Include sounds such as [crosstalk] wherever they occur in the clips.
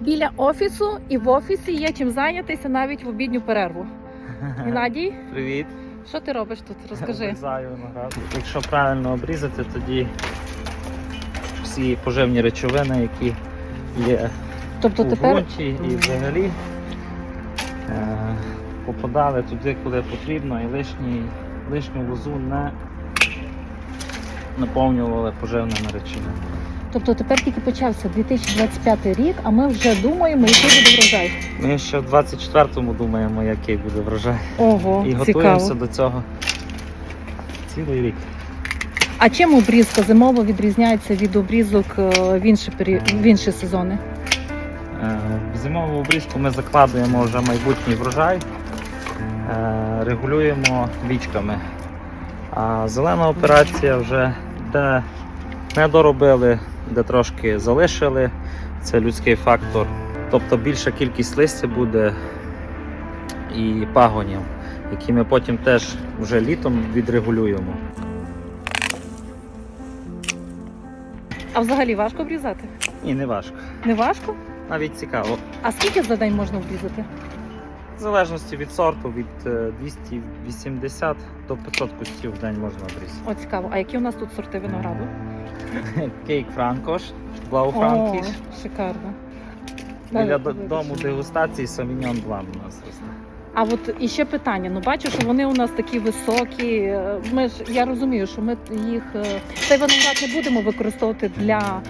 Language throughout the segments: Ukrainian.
Біля офісу і в офісі є чим зайнятися навіть в обідню перерву. [laughs] Геннадій, Привіт. що ти робиш тут? Розкажи. [laughs] Обрізаю виноград. Якщо правильно обрізати, тоді всі поживні речовини, які є Тобто у тепер ґрунті і взагалі е, попадали туди, куди потрібно, і лишній, лишню лозу не наповнювали поживними речовинами. Тобто тепер тільки почався 2025 рік, а ми вже думаємо, який буде врожай. Ми ще в 24-му думаємо, який буде врожай. Ого, І готуємося цікаво. до цього цілий рік. А чим обрізка зимова відрізняється від обрізок е, в інші, пері... в інші сезони? Е, В зимову обрізку ми закладуємо вже майбутній врожай, е, регулюємо вічками. А зелена операція вже де не доробили, де трошки залишили, це людський фактор. Тобто більша кількість листя буде і пагонів, які ми потім теж вже літом відрегулюємо. А взагалі важко обрізати? І не важко. Не важко? Навіть цікаво. А скільки за день можна обрізати? В залежності від сорту, від е, 280 до 500 кустів в день можна обрізати. О, цікаво. А які у нас тут сорти винограду? [laughs] Кейк Франкош, Блау Франкіш. Шикарно. Біля дому дегустації Савіньон Блан у нас росте. А от іще питання. Ну бачу, що вони у нас такі високі. Е, Ми ж я розумію, що ми їх е, цей виноград не будемо використовувати для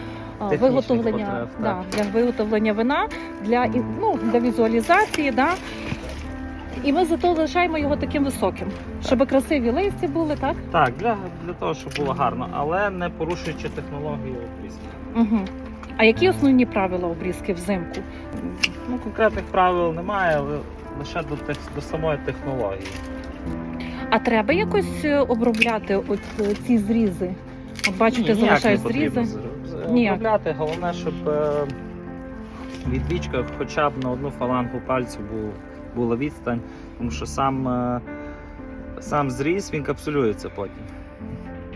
е, виготовлення потреб, да, для виготовлення вина, для і- ну, для візуалізації. Да. І ми зато лишаємо його таким високим, щоб красиві листі були, так? Так, для, для того, щоб було гарно, але не порушуючи технологію обрізки. Угу. А які основні правила обрізки взимку? Ну, конкретних правил немає, але лише до, тех, до самої технології. А треба якось е, обробляти от е, ці зрізи? От не потрібно зрізи. Ніяк. обробляти. Головне, щоб е, від вічка хоча б на одну фалангу пальцю був, була відстань, тому що сам, е, сам зріз він капсулюється потім.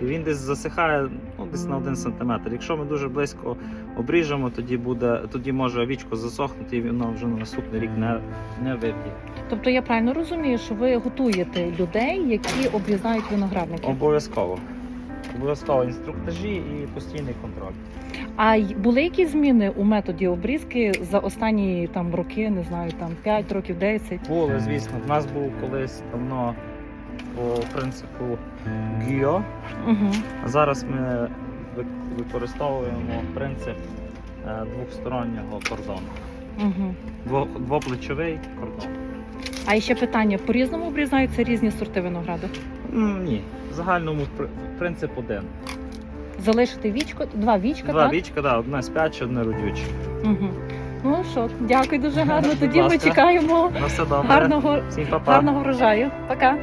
І він десь засихає ну, десь на 1 см. Якщо ми дуже близько обріжемо, тоді буде, тоді може вічко засохнути і воно вже на наступний рік не, не вип'є. Тобто я правильно розумію, що ви готуєте людей, які обрізають виноградники. Обов'язково. Обов'язково інструктажі і постійний контроль. А й були якісь зміни у методі обрізки за останні там роки, не знаю, там 5 років, 10? Були, звісно. В нас був колись давно по принципу гіо. Угу. А зараз ми ви- використовуємо принцип е, двохстороннього кордону. Угу. Дво- Двоплечовий кордон. А ще питання: по-різному обрізаються різні сорти винограду? М, Ні, в загальному пр- принцип один. Залишити вічко, два вічка, Два так? вічка, да, одна спяче, одне родюче. Угу. Ну що, дякую дуже [laughs] гарно. Будь Тоді ми ласка. чекаємо На все добре. гарного, Всім па-па. гарного врожаю. Пока.